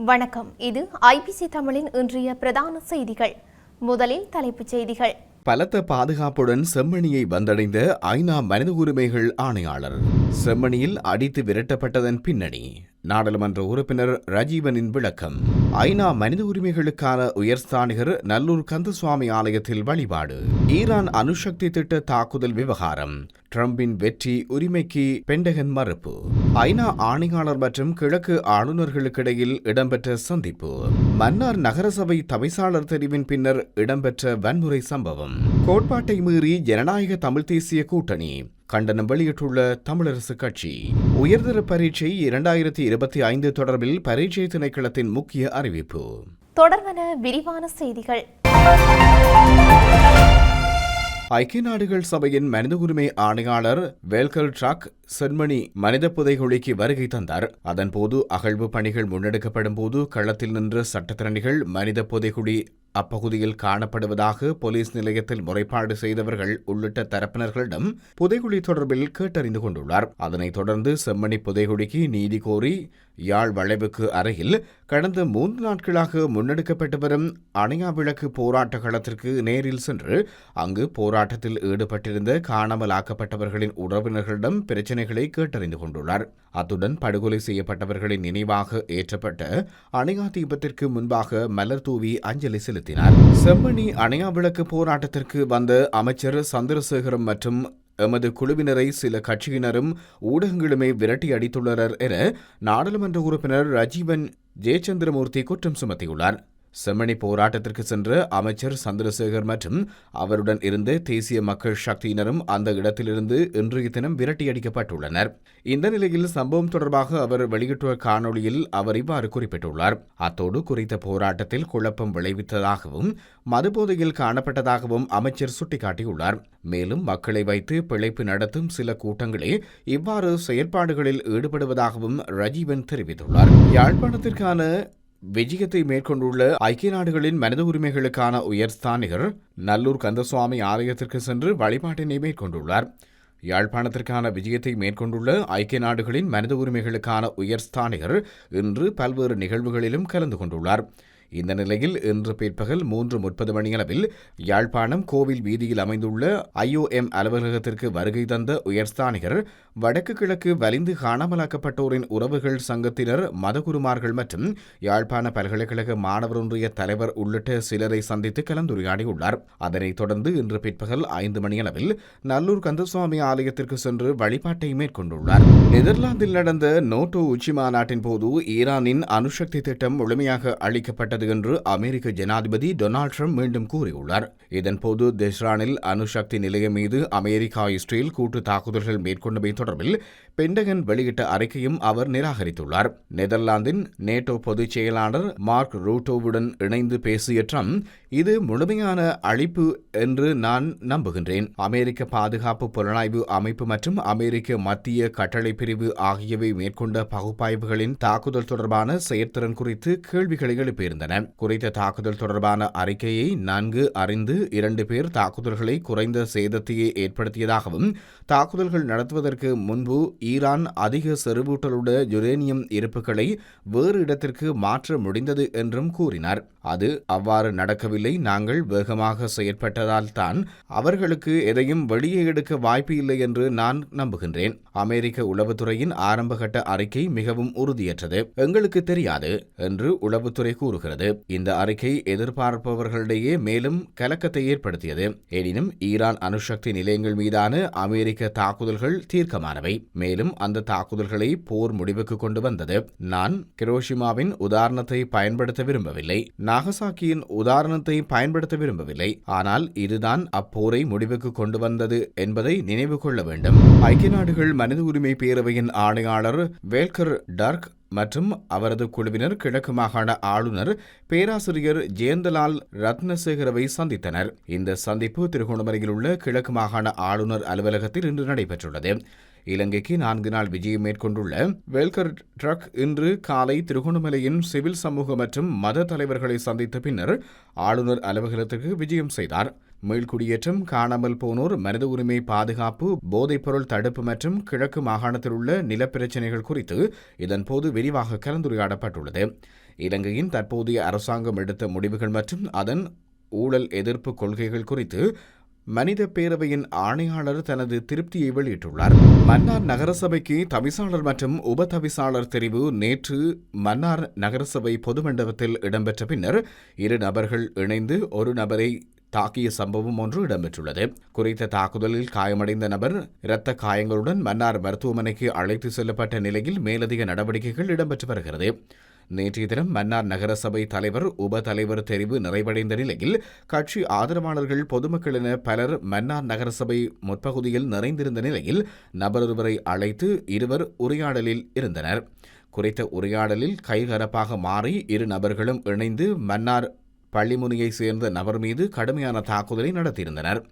வணக்கம். இது ஐபிசி தமிழின் இன்றைய பிரதான செய்திகள். முதலில் தலைப்புச் செய்திகள். பலத்த பாதுகாப்புடன் செம்மணியை வந்தடைந்த ஐநா மனித உரிமைகள் ஆணையாளர். செம்மணியில் அடித்து விரட்டப்பட்டதன் பின்னணி. நாடாளுமன்ற உறுப்பினர் ரஜீவனின் விளக்கம். ஐநா மனித உரிமைகளுக்கான உயர்ஸ்தானிகர் நல்லூர் கந்தசுவாமி ஆலயத்தில் வழிபாடு. ஈரான் அணுசக்தி திட்ட தாக்குதல் விவகாரம். ட்ரம்பின் வெற்றி உரிமைக்கு பெண்டகன் மறுப்பு. ஐநா ஆணையாளர் மற்றும் கிழக்கு ஆளுநர்களுக்கிடையில் இடம்பெற்ற சந்திப்பு. மன்னார் நகரசபை தவிசாளர் தெரிவின் பின்னர் இடம்பெற்ற வன்முறை சம்பவம். கோட்பாட்டை மீறி ஜனநாயக தமிழ் தேசிய கூட்டணி. கண்டனம் வெளியிட்டுள்ள தமிழரசு கட்சி. உயர்தர பரீட்சை இரண்டாயிரத்தி இருபத்தி ஐந்து தொடர்பில் பரீட்சை திணைக்களத்தின் முக்கிய அறிவிப்பு. தொடர்வன விரிவான செய்திகள். ஐக்கிய நாடுகள் சபையின் மனித உரிமை ஆணையாளர் வேல்கர் ட்ரக் சென்மணி மனித புதைகுழிக்கு வருகை தந்தார். அதன்போது அகழ்வு பணிகள் முன்னெடுக்கப்படும் போது களத்தில் நின்ற சட்டத்திறனிகள் மனித புதைகுழி அப்பகுதியில் காணப்படுவதாக போலீஸ் நிலையத்தில் முறைப்பாடு செய்தவர்கள் உள்ளிட்ட தரப்பினர்களிடம் புதைகுழி தொடர்பில் கேட்டறிந்து கொண்டுள்ளார். அதனைத் தொடர்ந்து செம்மணி புதைகுழிக்கு நீதி கோரி யாழ் வளைவுக்கு அருகில் கடந்த மூன்று நாட்களாக முன்னெடுக்கப்பட்டு வரும் அணையா விளக்கு போராட்ட களத்திற்கு நேரில் சென்று அங்கு போராட்டத்தில் ஈடுபட்டிருந்த காணாமல் ஆக்கப்பட்டவர்களின் உறவினர்களிடம் பிரச்சினைகளை கேட்டறிந்து கொண்டுள்ளார். அத்துடன் படுகொலை செய்யப்பட்டவர்களின் நினைவாக ஏற்றப்பட்ட அணையா தீபத்திற்கு முன்பாக மலர் தூவி அஞ்சலி செலுத்தினார். செம்மணி அணையா விளக்கு போராட்டத்திற்கு வந்த அமைச்சர் சந்திரசேகரம் மற்றும் எமது குழுவினரை சில கட்சியினரும் ஊடகங்களுமே விரட்டி அடித்துள்ளனர் என நாடாளுமன்ற உறுப்பினர் ரஜீவன் ஜெயச்சந்திரமூர்த்தி குற்றம் சுமத்தியுள்ளார். செம்மணி போராட்டத்திற்கு சென்ற அமைச்சர் சந்திரசேகர் மற்றும் அவருடன் இருந்த தேசிய மக்கள் சக்தியினரும் அந்த இடத்திலிருந்து இன்றைய தினம் விரட்டியடிக்கப்பட்டுள்ளனர். இந்த நிலையில் சம்பவம் தொடர்பாக அவர் வெளியிட்டுள்ள காணொளியில் அவர் இவ்வாறு குறிப்பிட்டுள்ளார். அத்தோடு குறித்த போராட்டத்தில் குழப்பம் விளைவித்ததாகவும் மதுபோதையில் காணப்பட்டதாகவும் அமைச்சர் சுட்டிக்காட்டியுள்ளார். மேலும் மக்களை வைத்து பிழைப்பு நடத்தும் சில கூட்டங்களே இவ்வாறு செயற்பாடுகளில் ஈடுபடுவதாகவும் ரஜீவன் தெரிவித்துள்ளார். யாழ்ப்பாணத்திற்கான விஜயத்தை மேற்கொண்டுள்ள ஐக்கிய நாடுகளின் மனித உரிமைகளுக்கான உயர்ஸ்தானிகர் நல்லூர் கந்தசுவாமி ஆலயத்திற்கு சென்று வழிபாட்டினை மேற்கொண்டுள்ளார். யாழ்ப்பாணத்திற்கான விஜயத்தை மேற்கொண்டுள்ள ஐக்கிய நாடுகளின் மனித உரிமைகளுக்கான உயர்ஸ்தானிகர் இன்று பல்வேறு நிகழ்வுகளிலும் கலந்து கொண்டுள்ளார். இந்த நிலையில் இன்று பிற்பகல் மூன்று முப்பது மணியளவில் யாழ்ப்பாணம் கோவில் வீதியில் அமைந்துள்ள ஐஓஎம் அலுவலகத்திற்கு வருகை தந்த உயர்ஸ்தானிகர் வடக்கு கிழக்கு வலிந்து காணாமலாக்கப்பட்டோரின் உறவுகள் சங்கத்தினர் மதகுருமார்கள் மற்றும் யாழ்ப்பாண பல்கலைக்கழக மாணவர் ஒன்றிய தலைவர் உள்ளிட்ட சிலரை சந்தித்து கலந்துரையாடியுள்ளார். அதனைத் தொடர்ந்து இன்று பிற்பகல் ஐந்து மணியளவில் நல்லூர் கந்தசுவாமி ஆலயத்திற்கு சென்று வழிபாட்டை மேற்கொண்டுள்ளார். நெதர்லாந்தில் நடந்த நோட்டோ உச்சி மாநாட்டின் போது ஈரானின் அணுசக்தி திட்டம் முழுமையாக அளிக்கப்பட்ட உள்ளது என்று அமெரிக்க ஜனாதிபதி டொனால்ட் ட்ரம்ப் மீண்டும் கூறியுள்ளார். இதன்போது தெஹ்ரானில் அணுசக்தி நிலையம் மீது அமெரிக்கா இஸ்ரேல் கூட்டு தாக்குதல்கள் மேற்கொண்டமை தொடர்பில் பென்டகன் வெளியிட்ட அறிக்கையும் அவர் நிராகரித்துள்ளார். நெதர்லாந்தின் நேட்டோ பொதுச் செயலாளர் மார்க் ரூட்டோவுடன் இணைந்து பேசிய ட்ரம்ப் இது முழுமையான அழிப்பு என்று நான் நம்புகின்றேன். அமெரிக்க பாதுகாப்பு புலனாய்வு அமைப்பு மற்றும் அமெரிக்க மத்திய கட்டளை பிரிவு ஆகியவை மேற்கொண்ட பகுப்பாய்வுகளின் தாக்குதல் தொடர்பான செயற்திறன் குறித்து கேள்விகளை எழுப்பியிருந்தன. குறித்த தாக்குதல் தொடர்பான அறிக்கையை நன்கு அறிந்து இரண்டு பேர் தாக்குதல்களை குறைந்த சேதத்தையே ஏற்படுத்தியதாகவும் தாக்குதல்கள் நடத்துவதற்கு முன்பு ஈரான் அதிக செறிவூட்டலுள்ள யுரேனியம் இருப்புகளை வேறு இடத்திற்கு மாற்ற முடிந்தது என்றும் கூறினார். அது அவ்வாறு நடக்கவில்லை. நாங்கள் வேகமாக செயற்பட்டதால் தான் அவர்களுக்கு எதையும் வெளியே எடுக்க வாய்ப்பு இல்லை என்று நான் நம்புகின்றேன். அமெரிக்க உளவுத்துறையின் ஆரம்பகட்ட அறிக்கை மிகவும் உறுதியற்றது. எங்களுக்கு தெரியாது என்று உளவுத்துறை கூறுகிறது. இந்த அறிக்கை எதிர்பார்ப்பவர்களிடையே மேலும் கலக்கத்தை ஏற்படுத்தியது. எனினும் ஈரான் அணுசக்தி நிலையங்கள் மீதான அமெரிக்க தாக்குதல்கள் தீர்க்கமானவை. மேலும் அந்த தாக்குதல்களை போர் முடிவுக்கு கொண்டு வந்தது. நான் கிரோஷிமாவின் உதாரணத்தை பயன்படுத்த விரும்பவில்லை. நாகசாக்கியின் உதாரணத்தை பயன்படுத்த விரும்பவில்லை. ஆனால் இதுதான் அப்போரை முடிவுக்கு கொண்டு வந்தது என்பதை நினைவு கொள்ள வேண்டும். ஐக்கிய நாடுகள் மனித உரிமை பேரவையின் ஆணையாளர் வேல்கர் டர்க் மற்றும் அவரது குழுவினர் கிழக்கு மாகாண ஆளுநர் பேராசிரியர் ஜெயந்தலால் ரத்னசேகரவை சந்தித்தனர். இந்த சந்திப்பு திருகோணமலையில் உள்ள கிழக்கு மாகாண ஆளுநர் அலுவலகத்தில் இன்று நடைபெற்றுள்ளது. இலங்கைக்கு நான்கு நாள் விஜயம் மேற்கொண்டுள்ள வெல்கர் ட்ரக் இன்று காலை திருகோணமலையின் சிவில் சமூக மற்றும் மத தலைவர்களை சந்தித்த பின்னர் ஆளுநர் அலுவலகத்திற்கு விஜயம் செய்தார். மீள்குடியேற்றம் காணாமல் போனோர் மனித உரிமை பாதுகாப்பு போதைப்பொருள் தடுப்பு மற்றும் கிழக்கு மாகாணத்தில் உள்ள நிலப்பிரச்சினைகள் குறித்து இதன்போது விரிவாக கலந்துரையாடப்பட்டுள்ளது. இலங்கையின் தற்போதைய அரசாங்கம் எடுத்த முடிவுகள் மற்றும் அதன் ஊழல் எதிர்ப்பு கொள்கைகள் குறித்து மனித பேரவையின் ஆணையாளர் தனது திருப்தியை வெளியிட்டுள்ளார். மன்னார் நகரசபைக்கு தவிசாளர் மற்றும் உப தவிசாளர் தெரிவு நேற்று மன்னார் நகரசபை பொது மண்டபத்தில் இடம்பெற்ற பின்னர் இரு நபர்கள் இணைந்து ஒரு நபரை தாக்கிய சம்பவம் ஒன்று இடம்பெற்றுள்ளது. குறித்த தாக்குதலில் காயமடைந்த நபர் இரத்த காயங்களுடன் மன்னார் மருத்துவமனைக்கு அழைத்து செல்லப்பட்ட நிலையில் மேலதிக நடவடிக்கைகள் இடம்பெற்று வருகிறது. நேற்றைய தினம் மன்னார் நகரசபை தலைவர் உப தலைவர் தெரிவு நிறைவடைந்த நிலையில் கட்சி ஆதரவாளர்கள் பொதுமக்கள் என பலர் மன்னார் நகரசபை முற்பகுதியில் நிறைந்திருந்த நிலையில் நபரொருவரை அழைத்து இருவர் உரையாடலில் இருந்தனர். குறித்த உரையாடலில் கைகரப்பாக மாறி இரு நபர்களும் இணைந்து மன்னார் பள்ளிமுனையை சேர்ந்த நபர் மீது கடுமையான தாக்குதலை நடத்தியிருந்தனர்.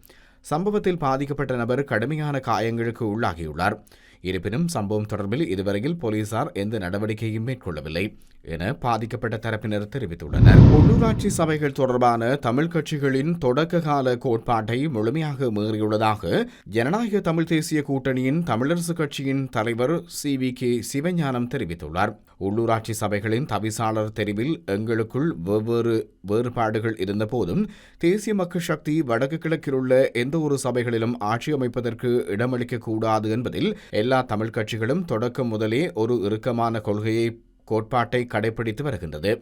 சம்பவத்தில் பாதிக்கப்பட்ட நபர் கடுமையான காயங்களுக்கு உள்ளாகியுள்ளார். இருப்பினும் சம்பவம் தொடர்பில் இதுவரையில் போலீசார் எந்த நடவடிக்கையும் மேற்கொள்ளவில்லை என பாதிக்கப்பட்ட தரப்பினர் தெரிவித்துள்ளனர். உள்ளூராட்சி சபைகள் தொடர்பான தமிழ் கட்சிகளின் தொடக்க கால கோட்பாட்டை முழுமையாக மீறியுள்ளதாக ஜனநாயக தமிழ் தேசிய கூட்டணியின் தமிழரசு கட்சியின் தலைவர் சி வி கே சிவஞானம் தெரிவித்துள்ளார். உள்ளூராட்சி சபைகளின் தவிசாளர் தெரிவில் எங்களுக்குள் வெவ்வேறு வேறுபாடுகள் இருந்தபோதும் தேசிய மக்கள் சக்தி வடக்கு கிழக்கில் உள்ள எந்த ஒரு சபைகளிலும் ஆட்சி அமைப்பதற்கு இடமளிக்க கூடாது என்பதில் எல்லா தமிழ் கட்சிகளும் தொடக்கம் முதலே ஒரு இறுக்கமான கொள்கையை கோட்பாட்டை கடைபிடித்து வருகின்றது.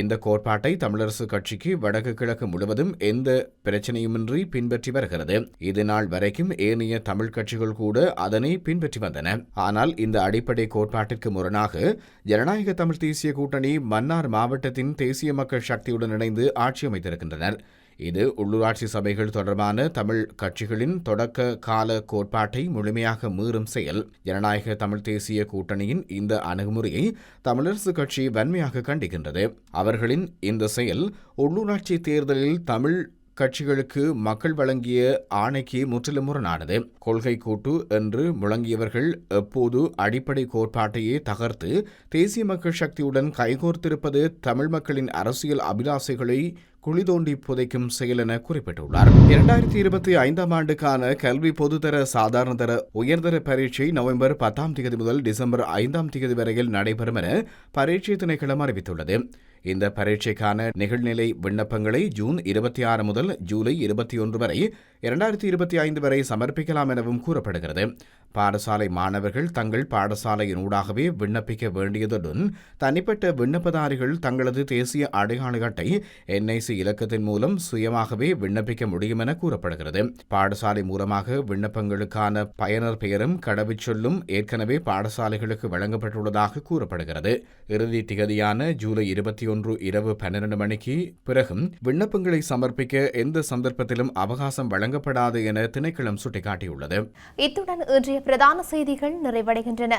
இந்த கோட்பாட்டை தமிழரசு கட்சிக்கு வடக்கு கிழக்கு முழுவதும் எந்த பிரச்சனையுமின்றி பின்பற்றி வருகிறது. இது நாள் வரைக்கும் ஏனைய தமிழ் கட்சிகள் கூட அதனை பின்பற்றி வந்தன. ஆனால் இந்த அடிப்படை கோட்பாட்டிற்கு முரணாக ஜனநாயக தமிழ் தேசிய கூட்டணி மன்னார் மாவட்டத்தின் தேசிய மக்கள் சக்தியுடன் இணைந்து ஆட்சி அமைத்திருக்கின்றனர். இது உள்ளூராட்சி சபைகள் தொடர்பான தமிழ் கட்சிகளின் தொடக்க கால கோட்பாட்டை முழுமையாக மீறும் செயல். ஜனநாயக தமிழ் தேசிய கூட்டணியின் இந்த அணுகுமுறையை தமிழரசு கட்சி வன்மையாக கண்டிக்கின்றது. அவர்களின் இந்த செயல் உள்ளூராட்சி தேர்தலில் தமிழ் கட்சிகளுக்கு மக்கள் வழங்கிய ஆணைக்கு முற்றிலும் முரணானது கொள்கை கூட்டு என்று முழங்கியவர்கள் எப்போது அடிப்படை கோட்பாட்டையே தகர்த்து தேசிய மக்கள் சக்தியுடன் கைகோர்த்திருப்பது தமிழ் மக்களின் அரசியல் அபிலாசைகளை குழி தோண்டி புதைக்கும் செயல் என குறிப்பிட்டுள்ளார். இரண்டாயிரத்தி இருபத்தி ஐந்தாம் ஆண்டுக்கான கல்வி பொதுத்தர சாதாரணதர உயர்தர பரீட்சை நவம்பர் பத்தாம் தேதி முதல் டிசம்பர் ஐந்தாம் தேதி வரையில் நடைபெறும் என பரீட்சை திணைக்களம் அறிவித்துள்ளது. இந்த பரீட்சைக்கான நிகழ்நிலை விண்ணப்பங்களை ஜூன் இருபத்தி ஆறு முதல் ஜூலை இருபத்தி ஒன்று வரை இரண்டாயிரத்தி இருபத்தி ஐந்து வரை சமர்ப்பிக்கலாம் எனவும் கூறப்படுகிறது. பாடசாலை மாணவர்கள் தங்கள் பாடசாலையின் ஊடாகவே விண்ணப்பிக்க வேண்டியதுடன் தனிப்பட்ட விண்ணப்பதாரிகள் தங்களது தேசிய அடையாள அட்டை என்ஐசி இலக்கத்தின் மூலம் சுயமாகவே விண்ணப்பிக்க முடியும் என கூறப்படுகிறது. பாடசாலை மூலமாக விண்ணப்பங்களுக்கான பயனர் பெயரும் கடவுச்சொல்லும் ஏற்கனவே பாடசாலைகளுக்கு வழங்கப்பட்டுள்ளதாக கூறப்படுகிறது. இறுதி திகதியான ஜூலை இருபத்தி ஒன்று இரவு பன்னிரண்டு மணிக்கு பிறகும் விண்ணப்பங்களை சமர்ப்பிக்க எந்த சந்தர்ப்பத்திலும் அவகாசம் வழங்கப்படாது என திணைக்களம் சுட்டிக்காட்டியுள்ளது. இத்துடன் இன்றைய பிரதான செய்திகள் நிறைவடைகின்றன.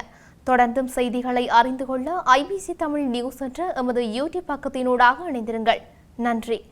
தொடர்ந்தும் செய்திகளை அறிந்து கொள்ள ஐபிசி தமிழ் நியூஸ் என்ற எமது யூடியூப் பக்கத்தினூடாக இணைந்திருங்கள். நன்றி.